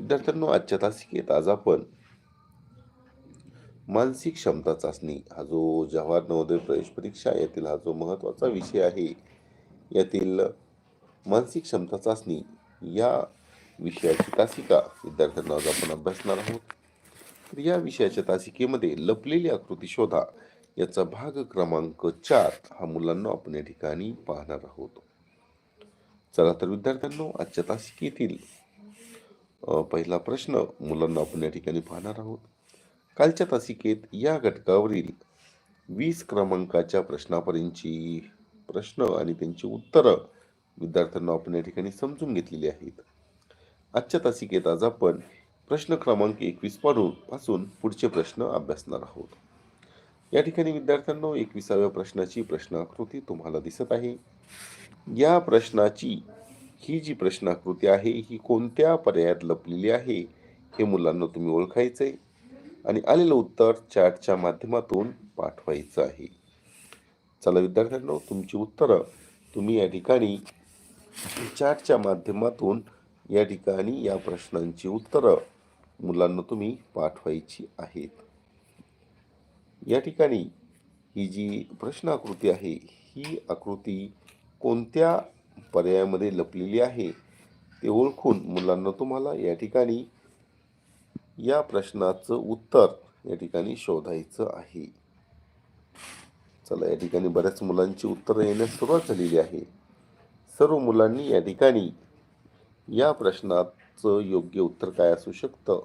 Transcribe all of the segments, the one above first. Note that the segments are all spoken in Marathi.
विद्यार्थ्यांनो आजच्या तासिकेत आज आपण मानसिक क्षमता चाचणी हा जो जवाहर नवोदय प्रवेश परीक्षा यातील हा जो महत्त्वाचा विषय आहे यातील मानसिक क्षमता चाचणी या विषयाची तासिका विद्यार्थ्यांना आज आपण अभ्यासणार आहोत. तर या विषयाच्या तासिकेमध्ये लपलेली आकृती शोधा. याचा भाग क्रमांक चार हा मुलांना आपण या ठिकाणी पाहणार आहोत. चला तर विद्यार्थ्यांनो आजच्या तासिकेतील पहिला प्रश्न मुलांना आपण या ठिकाणी पाहणार आहोत. कालच्या तासिकेत या घटकावरील वीस क्रमांकाच्या प्रश्नापर्यंतची प्रश्न आणि त्यांची उत्तरं विद्यार्थ्यांना आपण या ठिकाणी समजून घेतलेली आहेत. आजच्या तासिकेत आज आपण प्रश्न क्रमांक एकवीस पाडून पासून पुढचे प्रश्न अभ्यासणार आहोत. या ठिकाणी विद्यार्थ्यांना एकविसाव्या प्रश्नाची प्रश्नाकृती तुम्हाला दिसत आहे. या प्रश्नाची ही जी प्रश्नाकृती आहे ही कोणत्या पर्यायात लपलेली आहे हे मुलांना तुम्ही ओळखायचं आहे आणि आलेलं उत्तर चॅटच्या माध्यमातून पाठवायचं आहे. चला विद्यार्थ्यांनो तुमची उत्तरं तुम्ही या ठिकाणी चॅटच्या माध्यमातून या ठिकाणी या प्रश्नांची उत्तरं मुलांना तुम्ही पाठवायची आहेत. या ठिकाणी ही जी प्रश्नाकृती आहे ही आकृती कोणत्या पर्यायामध्ये लपलेली आहे ते ओळखून मुलांना तुम्हाला या ठिकाणी या प्रश्नाचं उत्तर या ठिकाणी शोधायचं आहे. चला या ठिकाणी बऱ्याच मुलांची उत्तरं येण्यास सुरुवात झालेली आहे. सर्व मुलांनी या ठिकाणी या प्रश्नाचं योग्य उत्तर काय असू शकतं?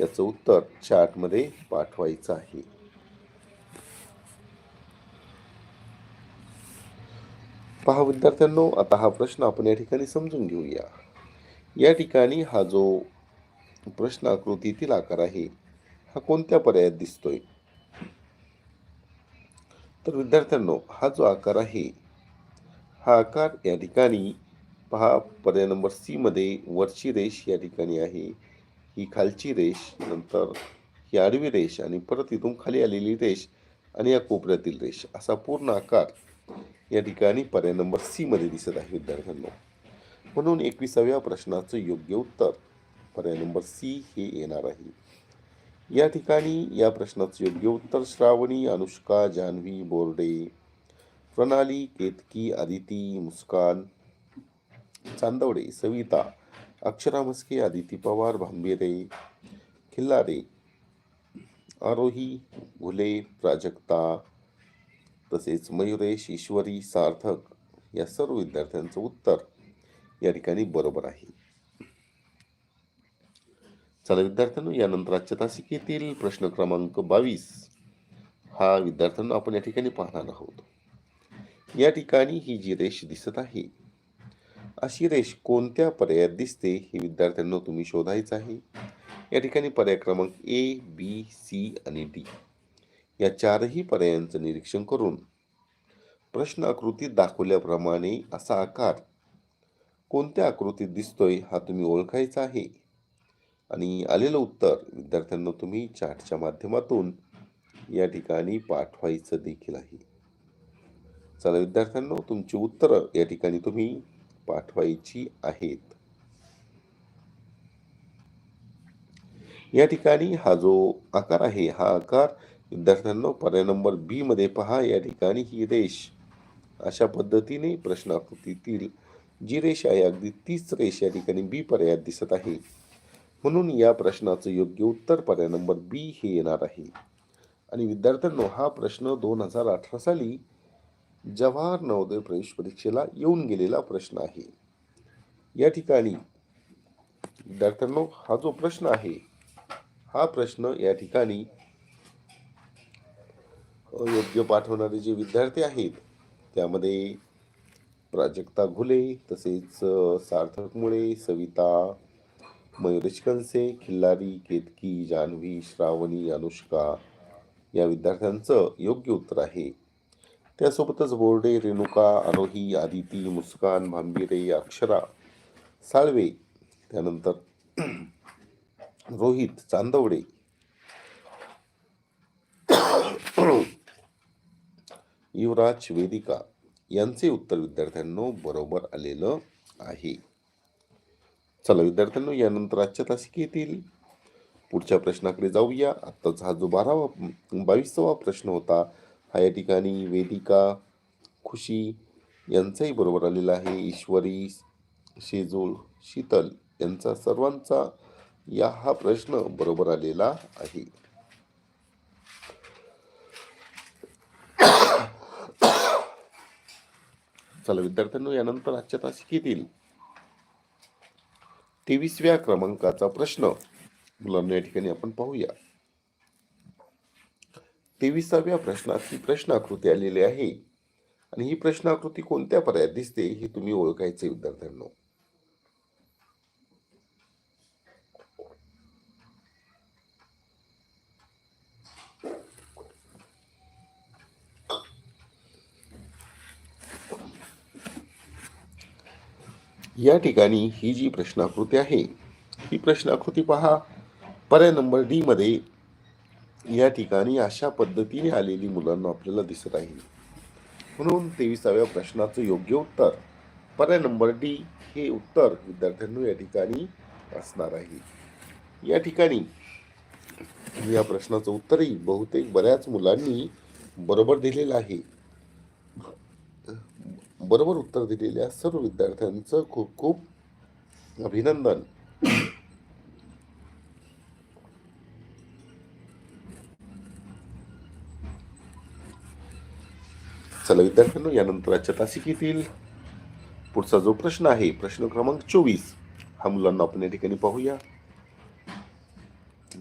याचं उत्तर चॅटमध्ये पाठवायचं आहे. पहा विद्यार्थ्यांनो आता हा प्रश्न आपण या ठिकाणी समजून घेऊया. या ठिकाणी हा जो प्रश्न आकृतीतील आकार आहे हा कोणत्या पर्यायात दिसतोय? तर विद्यार्थ्यांनो हा जो आकार आहे हा आकार या ठिकाणी पहा पर्याय नंबर सी मध्ये वरची रेष या ठिकाणी आहे ही खालची रेष नंतर ही आडवी रेष आणि परत इथून खाली आलेली रेष आणि या कोपऱ्यातील रेष असा पूर्ण आकार या ठिकाणी पर्याय नंबर सी मध्ये दिसत आहे विद्यार्थ्यांना. म्हणून एकविसाव्या प्रश्नाचं योग्य उत्तर पर्याय नंबर सी हे येणार आहे. या ठिकाणी या प्रश्नाचं योग्य उत्तर श्रावणी अनुष्का जान्हवी बोर्डे प्रणाली केतकी आदिती मुस्कान चांदवडे सविता अक्षरा मस्के आदिती पवार भांबेरे खिल्लारे आरोही घुले प्राजक्ता तसेच मयुरेश ईश्वरी सार्थक या सर्व विद्यार्थ्यांचं उत्तर या ठिकाणी बरोबर आहे. चला विद्यार्थ्यांनो यानंतर आजच्या तासिकेतील प्रश्न क्रमांक बावीस हा विद्यार्थ्यांना आपण या ठिकाणी पाहणार आहोत. या ठिकाणी ही जी रेष दिसत आहे अशी रेष कोणत्या पर्यायात दिसते हे विद्यार्थ्यांना तुम्ही शोधायचं आहे. या ठिकाणी पर्याय क्रमांक ए बी सी आणि डी या चारही पर्यायांचं निरीक्षण करून प्रश्न आकृतीत दाखवल्याप्रमाणे असा आकार कोणत्या आकृतीत दिसतोय हा तुम्ही ओळखायचा आहे. आणि आलेलं उत्तर विद्यार्थ्यांना तुम्ही चार्टच्या माध्यमातून या ठिकाणी पाठवायचं देखील आहे. चला विद्यार्थ्यांनो तुमची उत्तरं या ठिकाणी तुम्ही पाठवायची आहेत. या ठिकाणी हा जो आकार आहे हा आकार विद्यार्थ्यांनो पर्याय नंबर बी मध्ये पहा या ठिकाणी ही रेष. अशा पद्धतीने प्रश्नाकृतीतील जी रेष आहे अगदी तीच रेष या ठिकाणी बी पर्यायात दिसत आहे. म्हणून या प्रश्नाचं योग्य उत्तर पर्याय नंबर बी हे येणार आहे. आणि विद्यार्थ्यांनो हा प्रश्न दोन हजार अठरा साली जवाहर नवोदय प्रवेश परीक्षेला येऊन गेलेला प्रश्न आहे. या ठिकाणी विद्यार्थ्यांनो हा जो प्रश्न आहे हा प्रश्न या ठिकाणी योग्य पाठवणारे जे विद्यार्थी आहेत त्यामध्ये प्राजक्ता घुले तसेच सार्थक मुळे सविता मयुरेश कंसे खिल्लारी केतकी जान्हवी श्रावणी अनुष्का या विद्यार्थ्यांचं योग्य उत्तर आहे. त्यासोबतच बोर्डे रेणुका आरोही आदिती मुस्कान भांबिरे अक्षरा साळवे त्यानंतर रोहित चांदवडे युवराज वेदिका यांचे उत्तर विद्यार्थ्यांनो बरोबर आलेलं आहे. चला विद्यार्थ्यांनो यानंतर आजच्या तासिकेतील पुढच्या प्रश्नाकडे जाऊया. आत्ताचा हा जो बारावा बावीसावा प्रश्न होता हा या ठिकाणी वेदिका खुशी यांचाही बरोबर आलेला आहे. ईश्वरी शेजूळ शीतल यांचा सर्वांचा या हा प्रश्न बरोबर आलेला आहे. चला विद्यार्थ्यांनो यानंतर आजच्या तासिकेतील तेवीसव्या क्रमांकाचा प्रश्न मुलांना या ठिकाणी आपण पाहूया. तेविसाव्या प्रश्नात ही आलेली आहे. आणि ही प्रश्नाकृती कोणत्या पर्यायात दिसते हे तुम्ही ओळखायचे विद्यार्थ्यांनो. या ठिकाणी ही जी प्रश्नाकृती आहे ही प्रश्नाकृती पहा. पर्याय नंबर डी मध्ये या ठिकाणी अशा पद्धतीने आलेली मुलांना आपल्याला दिसत आहे. म्हणून तेविसाव्या प्रश्नाचं योग्य उत्तर पर्याय नंबर डी हे उत्तर विद्यार्थ्यांना या ठिकाणी असणार आहे. या ठिकाणी या प्रश्नाचं उत्तरही बहुतेक बऱ्याच मुलांनी बरोबर दिलेलं आहे. बरोबर उत्तर दिलेल्या सर्व विद्यार्थ्यांचं खूप खूप अभिनंदन. चला विद्यार्थ्यांनो यानंतर आजच्या तासिकेतील पुढचा जो प्रश्न आहे प्रश्न क्रमांक चोवीस. हा मुलांना आपण या ठिकाणी पाहूया.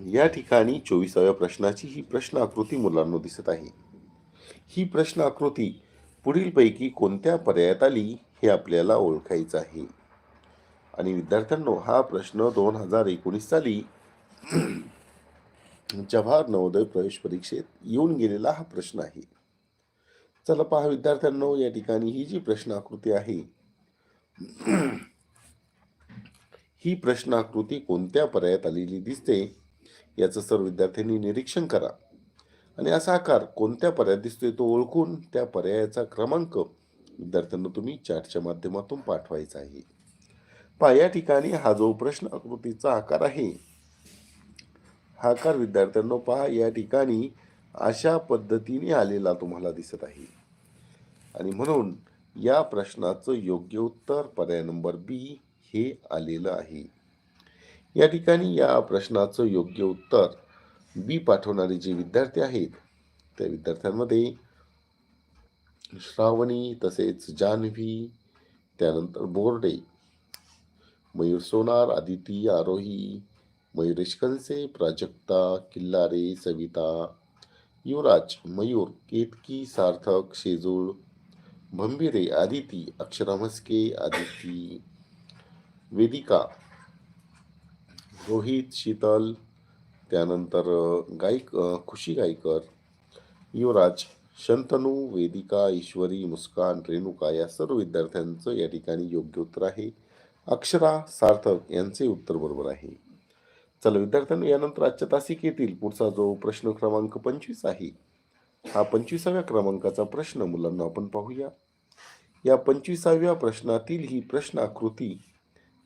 या ठिकाणी चोवीसाव्या प्रश्नाची ही प्रश्न आकृती मुलांना दिसत आहे. ही प्रश्न आकृती पुढीलपैकी कोणत्या पर्यायात आली हे आपल्याला ओळखायचं आहे? आणि विद्यार्थ्यांनो हा प्रश्न दोन हजार एकोणीस साली जवाहर नवोदय प्रवेश परीक्षेत येऊन गेलेला हा प्रश्न आहे. चला पहा विद्यार्थ्यांनो या ठिकाणी ही जी प्रश्न आकृती आहे ही प्रश्न आकृती कोणत्या पर्यायात आलेली दिसते याचं सर्व विद्यार्थ्यांनी निरीक्षण करा. आणि असा आकार कोणत्या पर्यायात दिसतोय तो ओळखून त्या पर्यायाचा क्रमांक विद्यार्थ्यांना तुम्ही चॅटच्या माध्यमातून पाठवायचा आहे. पहा या ठिकाणी हा जो प्रश्न आकृतीचा आकार आहे हा आकार विद्यार्थ्यांना पहा या ठिकाणी अशा पद्धतीने आलेला तुम्हाला दिसत आहे. आणि म्हणून या प्रश्नाचं योग्य उत्तर पर्याय नंबर बी हे आलेलं आहे. या ठिकाणी या प्रश्नाचं योग्य उत्तर बी पाठवणारे जे विद्यार्थी आहेत त्या विद्यार्थ्यांमध्ये श्रावणी तसेच जान्हवी त्यानंतर बोर्डे मयूर सोनार आदिती आरोही मयुरेश कंसे प्राजक्ता किल्लारे सविता युवराज मयूर केतकी सार्थक शेजूळ भंभीरे आदिती अक्षरा म्हस्के आदिती वेदिका रोहित शीतल त्यानंतर गायक खुशी गायकर युवराज शंतनू वेदिका ईश्वरी मुस्कान रेणुका या सर्व विद्यार्थ्यांचं या ठिकाणी योग्य उत्तर आहे. अक्षरा सार्थक यांचे उत्तर बरोबर आहे. चला विद्यार्थ्यांनो यानंतर आजच्या तासिकेतील पुढचा जो प्रश्न क्रमांक पंचवीस आहे हा पंचवीसाव्या क्रमांकाचा प्रश्न मुलांना आपण पाहूया. या पंचवीसाव्या प्रश्नातील ही प्रश्न आकृती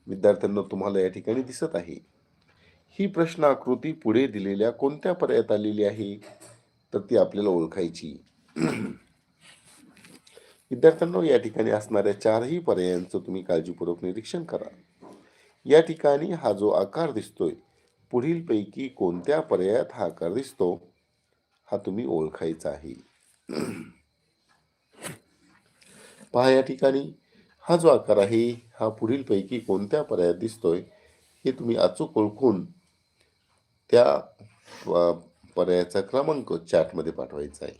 विद्यार्थ्यांना तुम्हाला या ठिकाणी दिसत आहे. ही प्रश्न आकृती पुढे दिलेल्या कोणत्या पर्यायात आलेली आहे? तर ती आपल्याला ओळखायची. विद्यार्थ्यांना या ठिकाणी असणाऱ्या चारही पर्यायांचं तुम्ही काळजीपूर्वक निरीक्षण करा. या ठिकाणी हा जो आकार दिसतोय पुढीलपैकी कोणत्या पर्यायात हा आकार दिसतो हा तुम्ही ओळखायचा आहे. पहा या ठिकाणी हा जो आकार आहे हा पुढीलपैकी कोणत्या पर्यायात दिसतोय हे तुम्ही अचूक ओळखून त्या पर्यायाचा क्रमांक चॅटमध्ये पाठवायचा आहे.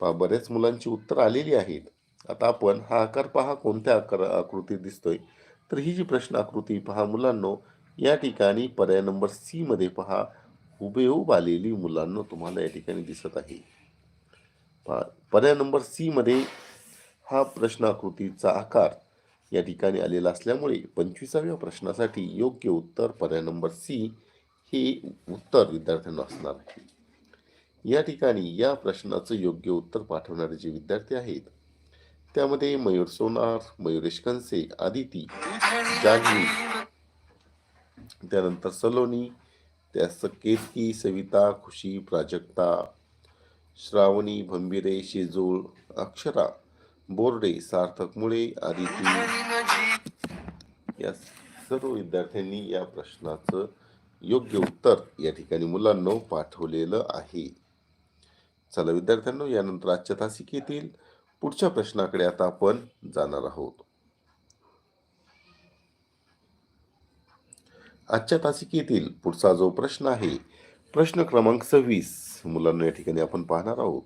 पहा बऱ्याच मुलांची उत्तर आलेली आहेत. आता आपण हा आकार पहा कोणत्या आकार आकृतीत दिसतोय? तर ही जी प्रश्न आकृती पहा मुलांनो या ठिकाणी पर्याय नंबर सी मध्ये पहा हुबेहूब आलेली मुलांना तुम्हाला या ठिकाणी दिसत आहे. पहा, पर्याय नंबर सी मध्ये हा प्रश्न आकृतीचा आकार या ठिकाणी आलेला असल्यामुळे पंचवीसाव्या प्रश्नासाठी योग्य उत्तर पर्याय नंबर सी हे उत्तर विद्यार्थ्यांना असणार आहे. या ठिकाणी या प्रश्नाचं योग्य उत्तर पाठवणारे जे विद्यार्थी आहेत त्यामध्ये मयूर सोनार मयुरेश कंसे आदिती जान्हवी त्यानंतर सलोनी त्यास केतकी सविता खुशी प्राजक्ता श्रावणी भंबिरे शेजूळ अक्षरा बोर्डे सार्थक मुळे आदिती. या सर्व विद्यार्थ्यांनी या प्रश्नाचं योग्य उत्तर या ठिकाणी मुलांना पाठवलेलं आहे. चला विद्यार्थ्यांनो यानंतर आजच्या तासिकेतील पुढच्या प्रश्नाकडे आता आपण जाणार आहोत. आजच्या तासिकेतील पुढचा जो प्रश्न आहे प्रश्न क्रमांक सव्वीस. मुलांना या ठिकाणी आपण पाहणार आहोत.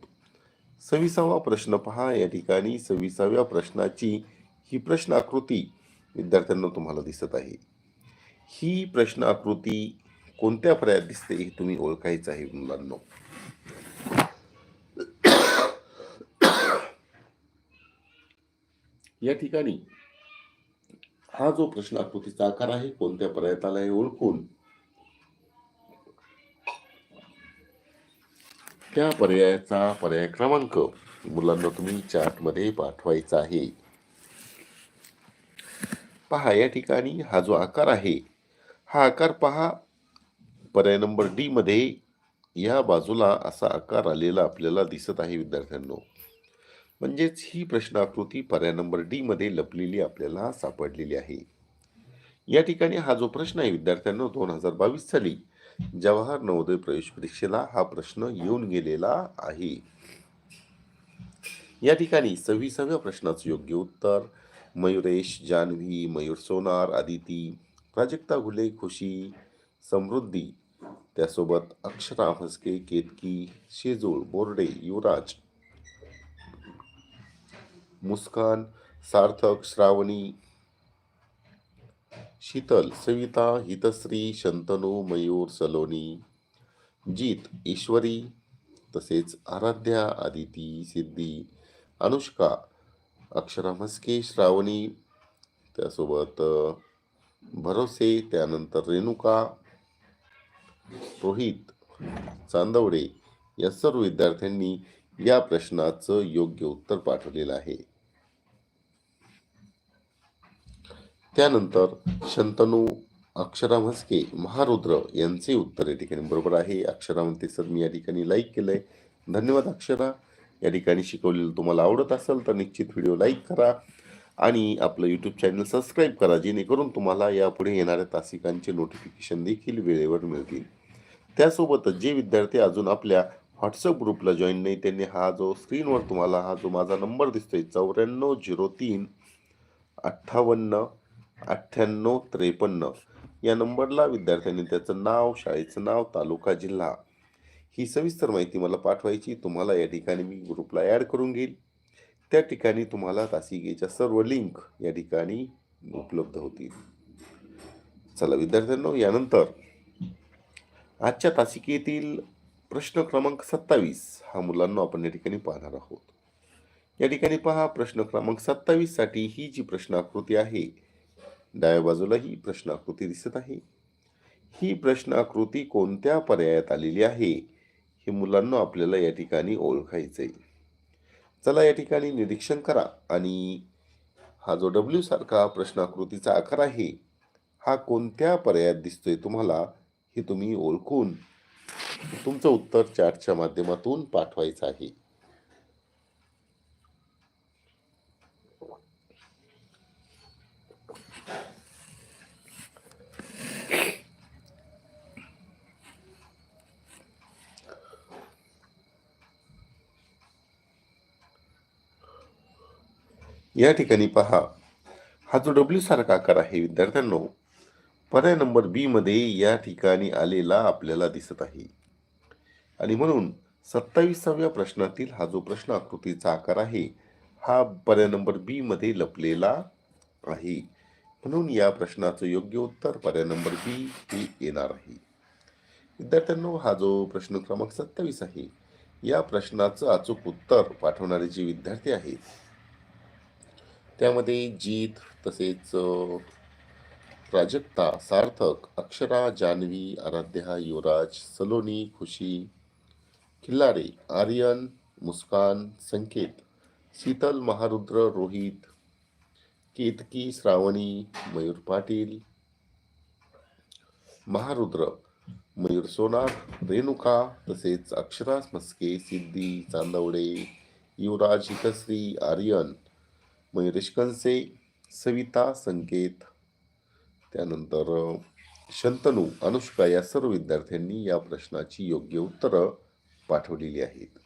सव्वीसावा प्रश्न पहा. या ठिकाणी सव्वीसाव्या प्रश्नाची ही प्रश्न आकृती विद्यार्थ्यांना तुम्हाला दिसत आहे. ही प्रश्न आकृती कोणत्या पर्यायात दिसते हे तुम्ही ओळखायचं आहे मुलांना या ठिकाणी हा जो प्रश्न आकृतीचा आकार आहे कोणत्या पर्यायात आला हे ओळखून त्या पर्यायाचा पर्याय क्रमांक मुलांना तुम्ही चार्टमध्ये पाठवायचा आहे. पहा या ठिकाणी हा जो आकार आहे हा आकार पहा पर्याय नंबर डी मध्ये या बाजूला असा आकार आलेला आपल्याला दिसत आहे विद्यार्थ्यांनो. म्हणजेच ही प्रश्नाकृती पर्याय नंबर डी मध्ये लपलेली आपल्याला सापडलेली आहे. या ठिकाणी हा जो प्रश्न आहे विद्यार्थ्यांनो दोन हजार बावीस साली जवाहर नवोदय प्रवेश परीक्षेला हा प्रश्न येऊन गेलेला आहे. या ठिकाणी सव्वीसाव्या प्रश्नाचं योग्य उत्तर मयुरेश जान्हवी मयूर सोनार आदिती प्राजक्ता घुले खुशी समृद्धी त्यासोबत अक्षरा हसके केतकी शेजूळ बोर्डे युवराज मुस्कान सार्थक श्रावणी शीतल सविता हितश्री शंतनू मयूर सलोनी जीत ईश्वरी तसेच आराध्या आदिती सिद्धी अनुष्का अक्षरा मस्के श्रावणी त्यासोबत भरोसे त्यानंतर रेणुका रोहित चांदवडे या सर्व विद्यार्थ्यांनी या प्रश्नाचं योग्य उत्तर पाठवलेलं आहे. त्यानंतर शंतनू अक्षरा म्हस्के महारुद्र यांचे उत्तर या ठिकाणी बरोबर आहे. अक्षरा म्हणते सर मी या ठिकाणी लाईक केलंय. धन्यवाद अक्षरा. या ठिकाणी शिकवलेलं तुम्हाला आवडत असेल तर निश्चित व्हिडिओ लाईक करा आणि आपलं यूट्यूब चॅनल सबस्क्राईब करा जेणेकरून तुम्हाला यापुढे येणाऱ्या तासिकांचे नोटिफिकेशन देखील वेळेवर मिळतील. त्यासोबतच जे विद्यार्थी अजून आपल्या व्हॉट्सअप ग्रुपला जॉईन नाही त्यांनी हा जो स्क्रीनवर तुम्हाला हा जो माझा नंबर दिसतोय चौऱ्याण्णव झिरो तीन अठ्ठावन्न अठ्ठ्याण्णव त्रेपन्न या नंबरला विद्यार्थ्यांनी त्याचं नाव शाळेचं नाव तालुका जिल्हा ही सविस्तर माहिती मला पाठवायची. तुम्हाला या ठिकाणी मी ग्रुपला ॲड करून घेईल. त्या ठिकाणी तुम्हाला तासिकेच्या सर्व लिंक या ठिकाणी उपलब्ध होतील. चला विद्यार्थ्यांनो यानंतर आजच्या तासिकेतील प्रश्न क्रमांक सत्तावीस हा मुलांना आपण या ठिकाणी पाहणार आहोत. या ठिकाणी पहा प्रश्न क्रमांक सत्तावीससाठी ही जी प्रश्नाकृती आहे डाव्या बाजूला ही प्रश्नाकृती दिसत आहे. ही प्रश्नाकृती कोणत्या पर्यायात आलेली आहे हे मुलांना आपल्याला या ठिकाणी ओळखायचं आहे चला या ठिकाणी निरीक्षण करा आणि हा जो डब्ल्यू सारखा प्रश्नाकृतीचा आकार आहे हा कोणत्या पर्यायात दिसतोय तुम्हाला हे तुम्ही ओळखून तुमचं उत्तर चॅटच्या माध्यमातून पाठवायचं आहे. या ठिकाणी पहा. हा जो डब्ल्यू सारखा आकार आहे विद्यार्थ्यांनो पर्याय नंबर बी मध्ये या ठिकाणी आलेला आपल्याला दिसत आहे. आणि म्हणून सत्तावीसाव्या प्रश्नातील हा जो प्रश्न आकृतीचा आकार आहे हा पर्याय नंबर बी मध्ये लपलेला आहे. म्हणून या प्रश्नाचं योग्य उत्तर पर्याय नंबर बी हे येणार आहे. विद्यार्थ्यांनो हा जो प्रश्न क्रमांक सत्तावीस आहे या प्रश्नाचं अचूक उत्तर पाठवणारे जे विद्यार्थी आहेत त्यामध्ये जीत तसेच प्राजक्ता सार्थक अक्षरा जानवी आराध्या युवराज सलोनी खुशी खिल्लारे आर्यन मुस्कान संकेत शीतल महारुद्र रोहित केतकी श्रावणी मयूर पाटील महारुद्र मयूर सोनार रेणुका तसेच अक्षरा मस्के सिद्धी चांदवडे युवराज हितश्री आर्यन मयुरेश कंसे सविता संकेत त्यानंतर शंतनू अनुष्का या सर्व विद्यार्थ्यांनी या प्रश्नाची योग्य उत्तरं पाठवलेली आहेत.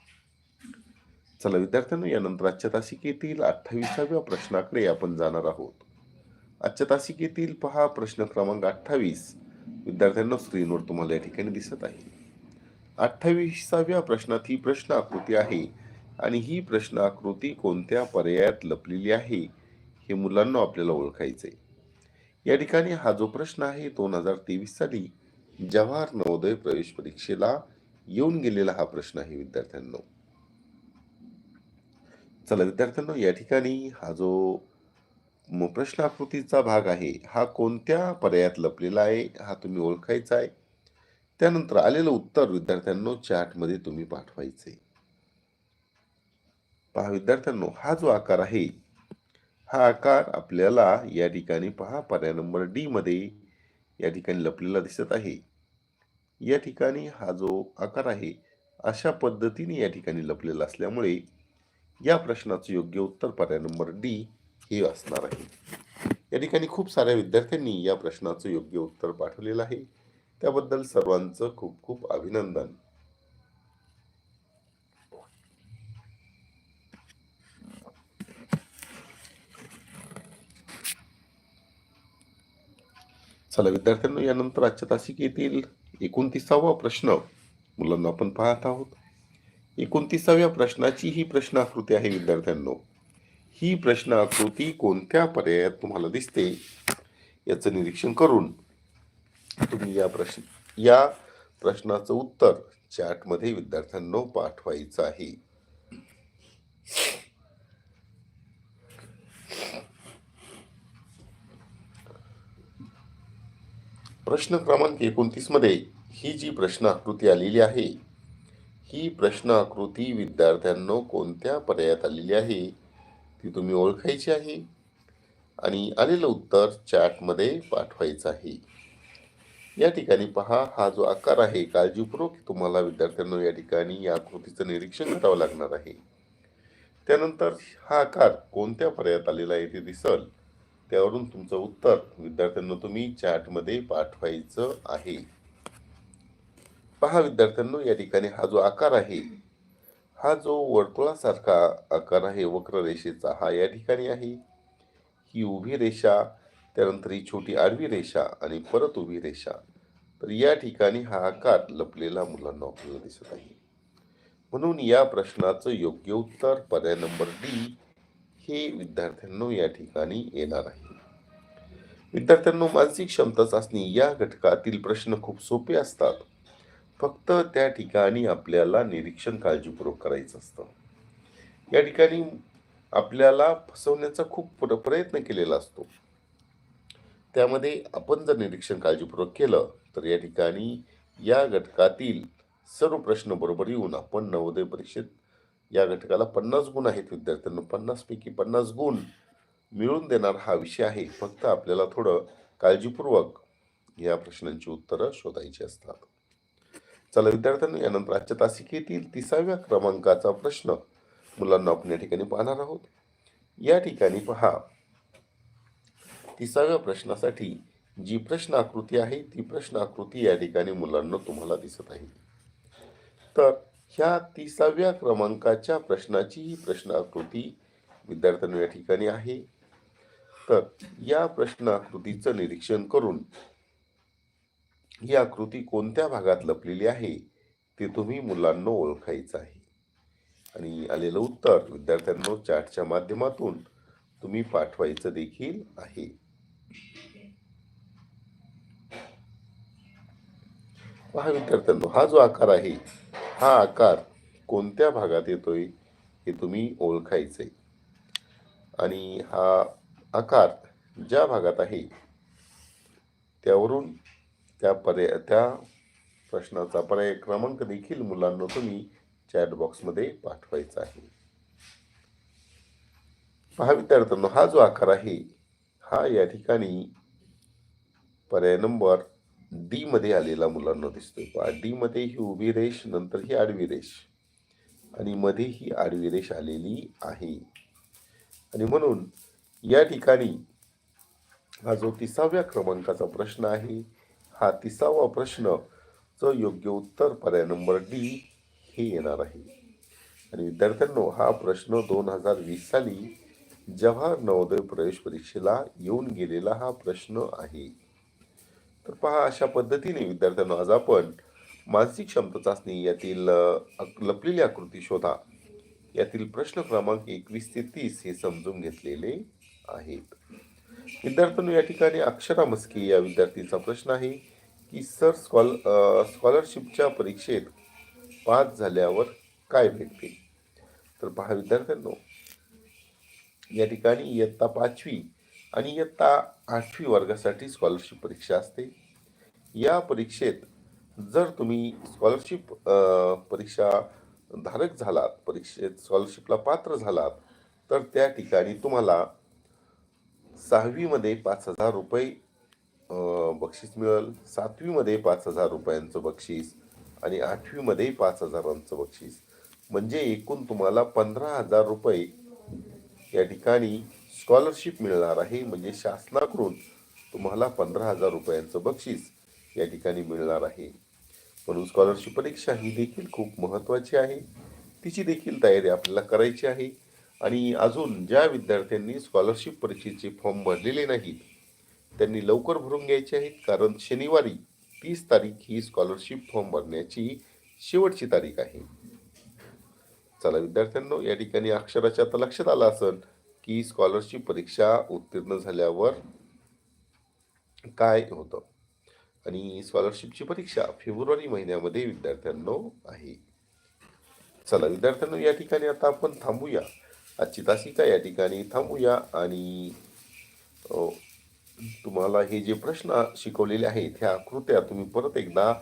चला विद्यार्थ्यांनो यानंतर आजच्या तासिकेतील अठ्ठावीसाव्या प्रश्नाकडे आपण जाणार आहोत. आजच्या तासिकेतील पहा प्रश्न क्रमांक अठ्ठावीस. विद्यार्थ्यांना स्क्रीनवर तुम्हाला या ठिकाणी दिसत आहे. अठ्ठावीसाव्या प्रश्नात ही प्रश्न आकृती आहे आणि ही प्रश्न आकृती कोणत्या पर्यायात लपलेली आहे हे मुलांना आपल्याला ओळखायचे या ठिकाणी हा जो प्रश्न आहे दोन हजार तेवीस साली जवाहर नवोदय प्रवेश परीक्षेला येऊन गेलेला हा प्रश्न आहे विद्यार्थ्यांनो. चला विद्यार्थ्यांनो या ठिकाणी हा जो प्रश्नाकृतीचा भाग आहे हा कोणत्या पर्यायात लपलेला आहे हा तुम्ही ओळखायचा आहे. त्यानंतर आलेलं उत्तर विद्यार्थ्यांनो चॅटमध्ये तुम्ही पाठवायचे. पहा विद्यार्थ्यांनो हा जो आकार आहे हा आकार आपल्याला या ठिकाणी पहा पर्याय नंबर डी मध्ये या ठिकाणी लपलेला दिसत आहे. या ठिकाणी हा जो आकार आहे अशा पद्धतीने या ठिकाणी लपलेला असल्यामुळे या प्रश्नाचं योग्य उत्तर पर्याय नंबर डी हे असणार आहे. या ठिकाणी खूप साऱ्या विद्यार्थ्यांनी या प्रश्नाचं योग्य उत्तर पाठवलेलं आहे. त्याबद्दल सर्वांचं खूप खूप अभिनंदन. चला विद्यार्थ्यांनो यानंतर आजच्या तासिकेतील एकोणतीसावा प्रश्न मुलांना आपण पाहत आहोत. एकोणतीसाव्या प्रश्नाची ही प्रश्न आकृती आहे विद्यार्थ्यांनो. ही प्रश्न आकृती कोणत्या पर्यायात तुम्हाला दिसते याचं निरीक्षण करून तुम्ही या प्रश्न या प्रश्नाचं उत्तर चॅटमध्ये विद्यार्थ्यांनो पाठवायचं आहे. प्रश्न क्रमांक एकोणतीसमध्ये ही जी प्रश्न आकृती आलेली आहे ही प्रश्न आकृती विद्यार्थ्यांनो कोणत्या पर्यायात आलेली आहे ती तुम्ही ओळखायची आहे. आणि आलेलं उत्तर चॅटमध्ये पाठवायचं आहे. या ठिकाणी पहा हा जो आकार आहे काळजीपूर्वक तुम्हाला विद्यार्थ्यांनो या ठिकाणी या आकृतीचं निरीक्षण करावं लागणार आहे. त्यानंतर हा आकार कोणत्या पर्यायात आलेला आहे ते दिसल. त्यावरून तुमचं उत्तर विद्यार्थ्यांना तुम्ही चॅटमध्ये पाठवायचं आहे. पहा विद्यार्थ्यांनो या ठिकाणी हा जो आकार आहे हा जो वर्तुळासारखा आकार आहे वक्ररेषेचा हा या ठिकाणी आहे. ही उभी रेषा त्यानंतर ही छोटी आडवी रेषा आणि परत उभी रेषा. तर या ठिकाणी हा आकार लपलेला मुलांना आपल्याला दिसत आहे. म्हणून या प्रश्नाचं योग्य उत्तर पर्याय नंबर डी हे विद्यार्थ्यांनो या ठिकाणी येणार आहे. विद्यार्थ्यांनो मानसिक क्षमता चाचणी या घटकातील प्रश्न खूप सोपे असतात. फक्त त्या ठिकाणी आपल्याला निरीक्षण काळजीपूर्वक करायचं असतं. या ठिकाणी आपल्याला फसवण्याचा खूप प्रयत्न केलेला असतो. त्यामध्ये आपण जर निरीक्षण काळजीपूर्वक केलं तर या ठिकाणी या घटकातील सर्व प्रश्न बरोबर येऊन आपण नवोदय परीक्षेत या घटकाला पन्नास गुण आहेत विद्यार्थ्यांना पन्नास पैकी पन्नास गुण मिळून देणार हा विषय आहे. फक्त आपल्याला थोडं काळजीपूर्वक या प्रश्नांची उत्तरं शोधायची असतात. चला विद्यार्थ्यांनो यानंतर आजच्या तासिकेतील तिसाव्या क्रमांकाचा प्रश्न मुलांना आपण या ठिकाणी पाहणार आहोत. या ठिकाणी पहा. तिसाव्या प्रश्नासाठी जी प्रश्न आकृती आहे ती प्रश्न आकृती या ठिकाणी मुलांना तुम्हाला दिसत आहे. तर ह्या तिसाव्या क्रमांकाच्या प्रश्नाची ही प्रश्नाकृती विद्यार्थ्यांना या ठिकाणी आहे. तर या प्रश्नाकृतीचं निरीक्षण करून ही आकृती कोणत्या भागात लपलेली आहे ते तुम्ही मुलांना ओळखायचं आहे. आणि आलेलं उत्तर विद्यार्थ्यांना चार्टच्या माध्यमातून तुम्ही पाठवायचं देखील आहे. पहा विद्यार्थ्यांनो हा जो आकार आहे हा आकार कोणत्या भागात येतोय हे तुम्ही ओळखायचंय. आणि हा आकार ज्या भागात आहे त्यावरून त्या पर्याय त्या प्रश्नाचा पर्याय क्रमांक देखील मुलांना तुम्ही चॅट बॉक्समध्ये पाठवायचा आहे. पहा विद्यार्थ्यांनो हा जो आकार आहे हा या ठिकाणी पर्याय नंबर डी मध्ये आलेला मुलांना दिसतोय. पहा डी मध्ये ही उभी रेष नंतर ही आडवी रेष. आणि मध्ये ही आडवी रेष आलेली आहे. आणि म्हणून या ठिकाणी हा जो तिसाव्या क्रमांकाचा प्रश्न आहे हा तिसावा प्रश्न च योग्य उत्तर पर्याय नंबर डी हे येणार आहे. आणि विद्यार्थ्यांनो हा प्रश्न दोन हजार वीस साली जवाहर नवोदय प्रवेश परीक्षेला येऊन गेलेला हा प्रश्न आहे. तर पहा अशा पद्धतीने विद्यार्थ्यांनो आज आपण मानसिक क्षमता चाचणी यातील लपलेली आकृती शोधा. यातील प्रश्न क्रमांक एकवीस ते तीस हे समजून घेतलेले आहेत. विद्यार्थ्यांनो या ठिकाणी अक्षरा मस्के या विद्यार्थीचा प्रश्न आहे की सर स्कॉल स्कॉलरशिपच्या परीक्षेत पास झाल्यावर काय भेटते? तर पहा विद्यार्थ्यांनो या ठिकाणी इयत्ता पाचवी आणि इयत्ता आठवी वर्गासाठी स्कॉलरशिप परीक्षा असते. या परीक्षेत जर तुम्ही स्कॉलरशिप परीक्षा धारक झालात परीक्षेत स्कॉलरशिपला पात्र झालात तर त्या ठिकाणी तुम्हाला सहावीमध्ये पाच हजार रुपये बक्षीस मिळेल. सातवीमध्ये पाच हजार रुपयांचं बक्षीस आणि आठवीमध्ये पाच हजारांचं बक्षीस. म्हणजे एकूण तुम्हाला पंधरा हजार रुपये या ठिकाणी स्कॉलरशिप मिळणार आहे म्हणजे शासनाकडून तुम्हाला पंधरा हजार रुपयांचं बक्षीस या ठिकाणी मिळणार आहे. म्हणून स्कॉलरशिप परीक्षा ही देखील खूप महत्त्वाची आहे. तिची देखील तयारी आपल्याला करायची आहे. आणि अजून ज्या विद्यार्थ्यांनी स्कॉलरशिप परीक्षेचे फॉर्म भरलेले नाहीत त्यांनी लवकर भरून घ्यायचे आहेत. कारण शनिवारी तीस तारीख ही स्कॉलरशिप फॉर्म भरण्याची शेवटची तारीख आहे. चला विद्यार्थ्यांनो या ठिकाणी अक्षराच्या आता लक्षात आलं असेल की स्कॉलरशिप परीक्षा उत्तीर्ण झाल्यावर काय होतं? आणि स्कॉलरशिपची परीक्षा फेब्रुवारी महिन्यामध्ये विद्यार्थ्यांनो आहे. चला विद्यार्थ्यांनो या ठिकाणी आता आपण थांबूया. आजची तासिका या ठिकाणी थांबूया आणि तुम्हाला हे जे प्रश्न शिकवलेले आहेत ह्या आकृत्या तुम्ही परत एकदा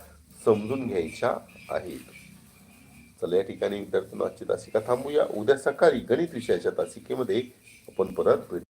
समजून घ्यायच्या आहेत. चला या ठिकाणी विद्यार्थ्यांनो आजची तासिका थांबूया. उद्या सकाळी गणित विषयाच्या तासिकेमध्ये आपण परत भेटू